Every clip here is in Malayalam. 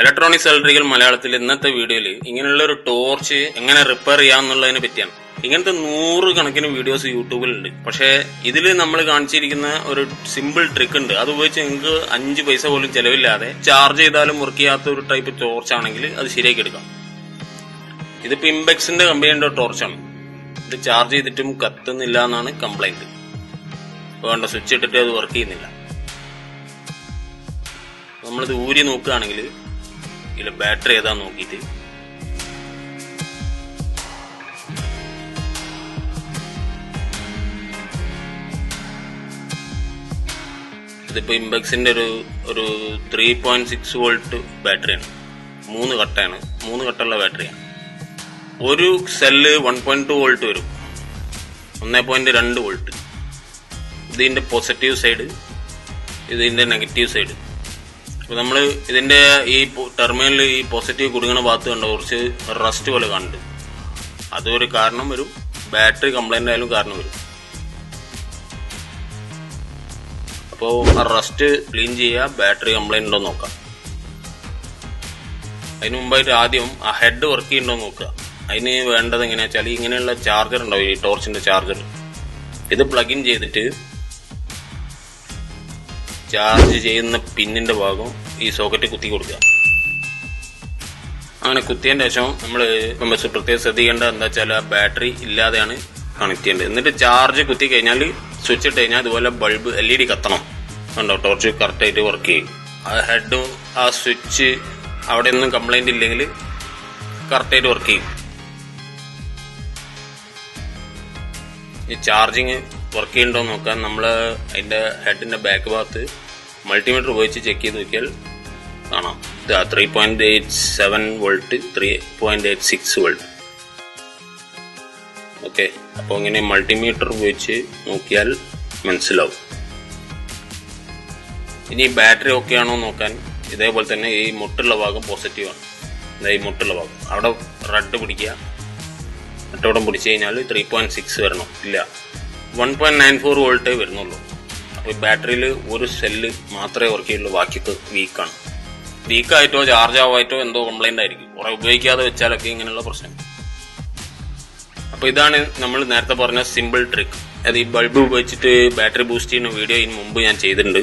ഇലക്ട്രോണിക്സ് സാലറികൾ മലയാളത്തിൽ ഇന്നത്തെ വീഡിയോയിൽ ഇങ്ങനെയുള്ള ഒരു ടോർച്ച് എങ്ങനെ റിപ്പയർ ചെയ്യാന്നുള്ളതിനെ പറ്റിയാണ്. ഇങ്ങനത്തെ നൂറ് കണക്കിന് വീഡിയോസ് യൂട്യൂബിലുണ്ട് പക്ഷേ ഇതിൽ നമ്മൾ കാണിച്ചിരിക്കുന്ന ഒരു സിമ്പിൾ ട്രിക്ക് ഉണ്ട്. അത് ഉപയോഗിച്ച് നിങ്ങൾക്ക് അഞ്ച് പൈസ പോലും ചെലവില്ലാതെ ചാർജ് ചെയ്താലും വർക്ക് ചെയ്യാത്ത ഒരു ടൈപ്പ് ടോർച്ച് ആണെങ്കിൽ അത് ശരിയാക്കി എടുക്കാം. ഇതിപ്പോ ഇംബെക്സിന്റെ കമ്പനിയുടെ ടോർച്ചാണ് ഇത് ചാർജ് ചെയ്തിട്ടും കത്തുന്നില്ല എന്നാണ് കംപ്ലൈന്റ് വേണ്ട സ്വിച്ച് ഇട്ടിട്ട് അത് വർക്ക് ചെയ്യുന്നില്ല. നമ്മളിത് ഊരി നോക്കുകയാണെങ്കിൽ ഇതിൽ ബാറ്ററി ഏതാ നോക്കിയിട്ട്? ഇതിപ്പോ ഇംബെക്സിന്റെ ഒരു ഒരു ത്രീ പോയിന്റ് സിക്സ് വോൾട്ട് ബാറ്ററിയാണ്. മൂന്ന് കട്ടയാണ്. മൂന്ന് കട്ടുള്ള ബാറ്ററിയാണ്. ഒരു cell one point two volt വരും. ഒന്നേ പോയിന്റ് രണ്ട് വോൾട്ട് ഇതിന്റെ പോസിറ്റീവ് സൈഡ് ഇതിന്റെ നെഗറ്റീവ് സൈഡ് അപ്പൊ നമ്മൾ ഇതിന്റെ ഈ ടെർമിനലിൽ ഈ പോസിറ്റീവ് കുടുങ്ങണ ഭാഗത്ത് കണ്ടോ കുറച്ച് റസ്റ്റ് പോലെ കണ്ട്. അതൊരു കാരണം വരും. ബാറ്ററി കംപ്ലൈന്റ് ആയാലും കാരണം വരും. അപ്പോൾ റസ്റ്റ് ക്ലീൻ ചെയ്യുക ബാറ്ററി കംപ്ലൈന്റ് ഉണ്ടോ നോക്കാം. അതിന് മുമ്പായിട്ട് ആദ്യം ആ ഹെഡ് വർക്ക് ചെയ്യുന്നുണ്ടോ നോക്കുക. അതിന് വേണ്ടത് എങ്ങനെയാ വെച്ചാൽ ഇങ്ങനെയുള്ള ചാർജർ ഉണ്ടാവും ഈ ടോർച്ചിന്റെ ചാർജർ ഇത് പ്ലഗ് ഇൻ ചെയ്തിട്ട് ചാർജ് ചെയ്യുന്ന പിന്നിന്റെ ഭാഗം ഈ സോക്കറ്റ് കുത്തി കൊടുക്കുക. അങ്ങനെ കുത്തിയതിന്റെ ശേഷം നമ്മൾ പ്രത്യേകം ശ്രദ്ധിക്കേണ്ട എന്താ വെച്ചാൽ ആ ബാറ്ററി ഇല്ലാതെയാണ് കണക്ട് ചെയ്യേണ്ടത് എന്നിട്ട് ചാർജ് കുത്തി കഴിഞ്ഞാൽ സ്വിച്ച് ഇട്ട് കഴിഞ്ഞാൽ അതുപോലെ ബൾബ് എൽ ഇ ഡി കത്തണം. കണ്ടോ? ടോർച്ച് കറക്റ്റ് ആയിട്ട് വർക്ക് ചെയ്യും. ആ ഹെഡും ആ സ്വിച്ച് അവിടെ ഒന്നും കംപ്ലൈന്റ് ഇല്ലെങ്കിൽ കറക്റ്റ് ആയിട്ട് വർക്ക് ചെയ്യും. ഈ ചാർജിങ് വർക്ക് ചെയ്യുന്നുണ്ടോ നോക്കാൻ നമ്മൾ അതിന്റെ ഹെഡിന്റെ ബാക്ക് ഭാഗത്ത് മൾട്ടിമീറ്റർ ഉപയോഗിച്ച് ചെക്ക് ചെയ്ത് നോക്കിയാൽ കാണാം. Three point eight seven volt three point eight six volt okay അപ്പോൾ ഇങ്ങനെ മൾട്ടിമീറ്റർ ഉപയോഗിച്ച് നോക്കിയാൽ മനസ്സിലാവും. ഇനി ബാറ്ററി ഓക്കെ ആണോ നോക്കാൻ ഇതേപോലെ തന്നെ ഈ മുട്ടുള്ള ഭാഗം പോസിറ്റീവ് ആണ്. ഇതാ ഈ മുട്ടുള്ള ഭാഗം. അവിടെ റെഡ് പിടിക്കുക. മറ്റോടം പിടിച്ചു കഴിഞ്ഞാൽ ത്രീ പോയിന്റ് സിക്സ് വരണം. ഇല്ല. വൺ പോയിന്റ് നയൻ ഫോർ വോൾട്ടേ വരുന്നുള്ളൂ. അപ്പോൾ ഈ ബാറ്ററിയിൽ ഒരു സെല്ല് മാത്രമേ വർക്ക് ചെയ്യുള്ളൂ ബാക്കിയൊക്കെ വീക്കാണ് വീക്കായിട്ടോ ചാർജ് ആവായിട്ടോ എന്തോ കംപ്ലൈന്റ് ആയിരിക്കും. കുറെ ഉപയോഗിക്കാതെ വെച്ചാലൊക്കെ ഇങ്ങനെയുള്ള പ്രശ്നം. അപ്പൊ ഇതാണ് നമ്മൾ നേരത്തെ പറഞ്ഞ സിമ്പിൾ ട്രിക്ക് അത് ഈ ബൾബ് ഉപയോഗിച്ചിട്ട് ബാറ്ററി ബൂസ്റ്റ് ചെയ്യുന്ന വീഡിയോ ഇതിന് മുമ്പ് ഞാൻ ചെയ്തിട്ടുണ്ട്.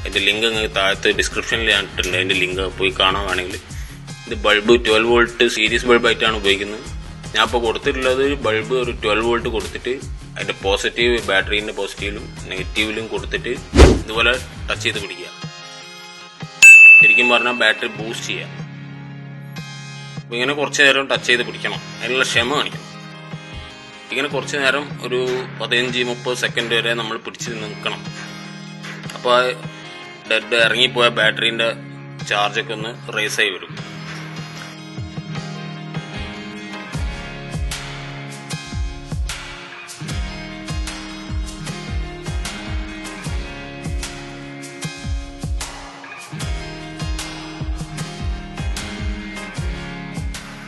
അതിന്റെ ലിങ്ക് നിങ്ങൾക്ക് താഴത്ത് ഡിസ്ക്രിപ്ഷനിൽ ഞാൻ അതിന്റെ ലിങ്ക് പോയി കാണാൻ വേണമെങ്കിൽ ഇത് bulb twelve volt series bulb ആയിട്ടാണ് ഉപയോഗിക്കുന്നത്. ഞാൻ ഇപ്പോൾ കൊടുത്തിട്ടുള്ളത് ബൾബ് ഒരു ട്വൽവ് വോൾട്ട് കൊടുത്തിട്ട് അതിന്റെ പോസിറ്റീവ് ബാറ്ററിന്റെ പോസിറ്റീവിലും നെഗറ്റീവിലും കൊടുത്തിട്ട് ഇതുപോലെ ടച്ച് ചെയ്ത് പിടിക്കുക. ശരിക്കും പറഞ്ഞാൽ ബാറ്ററി ബൂസ്റ്റ് അപ്പൊ ഇങ്ങനെ കുറച്ചു നേരം ടച്ച് ചെയ്ത് പിടിക്കണം. അതിനുള്ള ക്ഷമ കാണിക്കണം. ഇങ്ങനെ കുറച്ചു നേരം ഒരു പതിനഞ്ച് മുപ്പത് സെക്കൻഡ് വരെ നമ്മൾ പിടിച്ച് നിൽക്കണം. അപ്പോൾ ഡെഡ് ഇറങ്ങിപ്പോയ ബാറ്ററിന്റെ ചാർജൊക്കെ ഒന്ന് റേസ് ആയി വരും.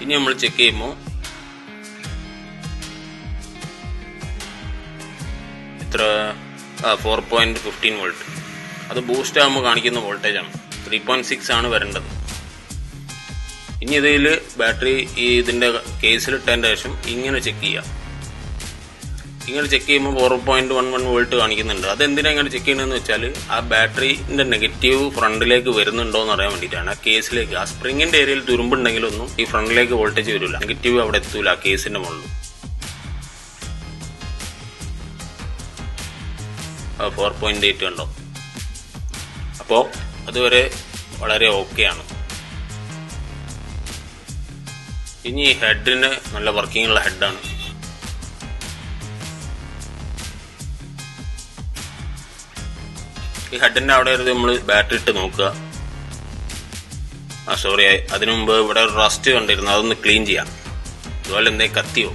ഇനി നമ്മൾ ചെക്ക് ചെയ്യുമ്പോൾ ഇത്ര ഫോർ പോയിന്റ് ഫിഫ്റ്റീൻ വോൾട്ട് അത് ബൂസ്റ്റ് ആകുമ്പോൾ കാണിക്കുന്ന വോൾട്ടേജ് ആണ്. ത്രീ പോയിന്റ് സിക്സ് ആണ് വരേണ്ടത്. ഇനി ഇതിൽ ബാറ്ററി ഈ ഇതിന്റെ കേസിൽ ഇട്ടതിന്റെ ശേഷം ഇങ്ങനെ ചെക്ക് ചെയ്യാം. ഇങ്ങനെ ചെക്ക് ചെയ്യുമ്പോൾ four point one one volt കാണിക്കുന്നുണ്ട്. അതെന്തിനാ ഇങ്ങനെ ചെക്ക് ചെയ്യണമെന്ന് വെച്ചാൽ ആ ബാറ്ററിന്റെ നെഗറ്റീവ് ഫ്രണ്ടിലേക്ക് വരുന്നുണ്ടോ എന്ന് അറിയാൻ വേണ്ടിയിട്ടാണ്. ആ കേസിലേക്ക് ആ സ്പ്രിങ്ങിന്റെ ഏരിയയിൽ തുരുമ്പുണ്ടെങ്കിലൊന്നും ഈ ഫ്രണ്ടിലേക്ക് വോൾട്ടേജ് വരില്ല. നെഗറ്റീവ് അവിടെ എത്തൂല ആ കേസിന്റെ മുകളിൽ. ഫോർ പോയിന്റ് എയ്റ്റ് കണ്ടോ? അപ്പോൾ അതുവരെ വളരെ ഓക്കെയാണ് ഇനി ഹെഡിന് നല്ല വർക്കിംഗ് ഉള്ള ഹെഡാണ് ഈ ഹെഡിന്റെ അവിടെ ഒരു നമ്മൾ ബാറ്ററി ഇട്ട് നോക്കുക. ആ സോറി അതിനു മുമ്പ് ഇവിടെ ഒരു റസ്റ്റ് കണ്ടിരുന്നു അതൊന്ന് ക്ലീൻ ചെയ്യാം. അതുപോലെ എന്തെങ്കിലും കത്തിയോ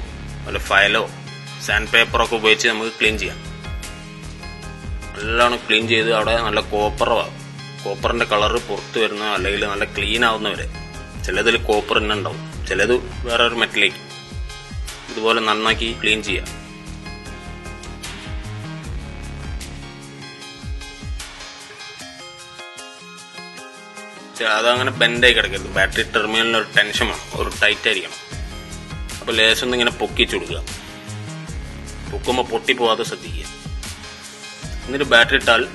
വല്ല ഫയലോ സാൻഡ് പേപ്പറോ ഒക്കെ ഉപയോഗിച്ച് നമുക്ക് ക്ലീൻ ചെയ്യാം. നല്ലോണം ക്ലീൻ ചെയ്ത് അവിടെ നല്ല കോപ്പറാവും. കോപ്പറിന്റെ കളറ് പുറത്ത് വരുന്ന അല്ലെങ്കിൽ നല്ല ക്ലീൻ ആവുന്നവരെ. ചിലതിൽ കോപ്പർ തന്നെ ഉണ്ടാവും. ചിലത് വേറെ ഒരു മെറ്റലേക്ക് ഇതുപോലെ നന്നാക്കി ക്ലീൻ ചെയ്യാം. അതങ്ങനെ ബെൻഡായി കിടക്കരുത്. ബാറ്ററി ടെർമിനലിന് ഒരു ടെൻഷൻ വേണം. ഒരു ടൈറ്റ് ആയിരിക്കണം അപ്പോൾ ലേശം ഒന്ന് ഇങ്ങനെ പൊക്കിച്ചു കൊടുക്കുക. പൊക്കുമ്പോൾ പൊട്ടിപ്പോവാതെ ശ്രദ്ധിക്കുക. എന്നിട്ട് ബാറ്ററി ഇട്ടാൽ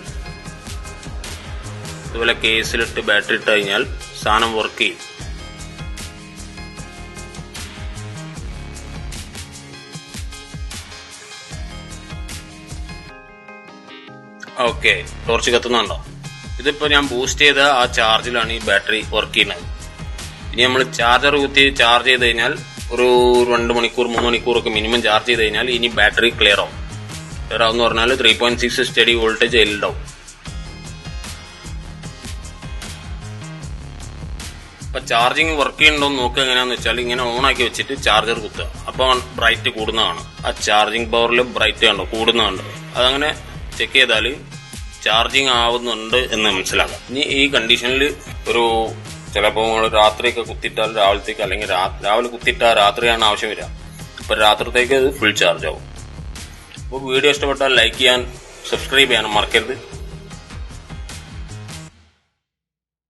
ഇതുപോലെ കേസിലിട്ട് ബാറ്ററി ഇട്ട് കഴിഞ്ഞാൽ സാധനം വർക്ക് ചെയ്യും. ഓക്കെ ടോർച്ച് കത്തുന്നുണ്ടോ? ഇതിപ്പോ ഞാൻ ബൂസ്റ്റ് ചെയ്ത ആ ചാർജിലാണ് ഈ ബാറ്ററി വർക്ക് ചെയ്യുന്നത്. ഇനി നമ്മൾ ചാർജർ കുത്തി ചാർജ് ചെയ്ത് കഴിഞ്ഞാൽ ഒരു രണ്ട് മണിക്കൂർ മൂന്ന് മണിക്കൂർ ഒക്കെ മിനിമം ചാർജ് ചെയ്ത് കഴിഞ്ഞാൽ ഇനി ബാറ്ററി ക്ലിയർ ആവും. ക്ലിയർ ആവും എന്ന് പറഞ്ഞാൽ three point six steady voltage എല്ലാം അപ്പൊ ചാർജിങ് വർക്ക് ചെയ്യുന്നുണ്ടോ എന്ന് നോക്കുക എങ്ങനെയാന്ന് വെച്ചാൽ ഇങ്ങനെ ഓൺ ആക്കി വെച്ചിട്ട് ചാർജർ കുത്തുക. അപ്പൊ ബ്രൈറ്റ് കൂടുന്നതാണ്. ആ ചാർജിങ് പവറിൽ ബ്രൈറ്റ് കണ്ടോ? കൂടുന്നതാണ്. അതങ്ങനെ ചെക്ക് ചെയ്താൽ ചാർജിങ് ആവുന്നുണ്ട് എന്ന് മനസ്സിലാക്കാം. ഇനി ഈ കണ്ടീഷനിൽ ഒരു ചിലപ്പോൾ രാത്രിയൊക്കെ കുത്തിയിട്ടാൽ രാവിലത്തേക്ക് അല്ലെങ്കിൽ രാവിലെ കുത്തിയിട്ടാൽ രാത്രിയാണ് ആവശ്യം വരിക. അപ്പൊ രാത്രിത്തേക്ക് ഫുൾ ചാർജ് ആവും. അപ്പോൾ വീഡിയോ ഇഷ്ടപ്പെട്ടാൽ ലൈക്ക് ചെയ്യാൻ സബ്സ്ക്രൈബ് ചെയ്യാനും മറക്കരുത്.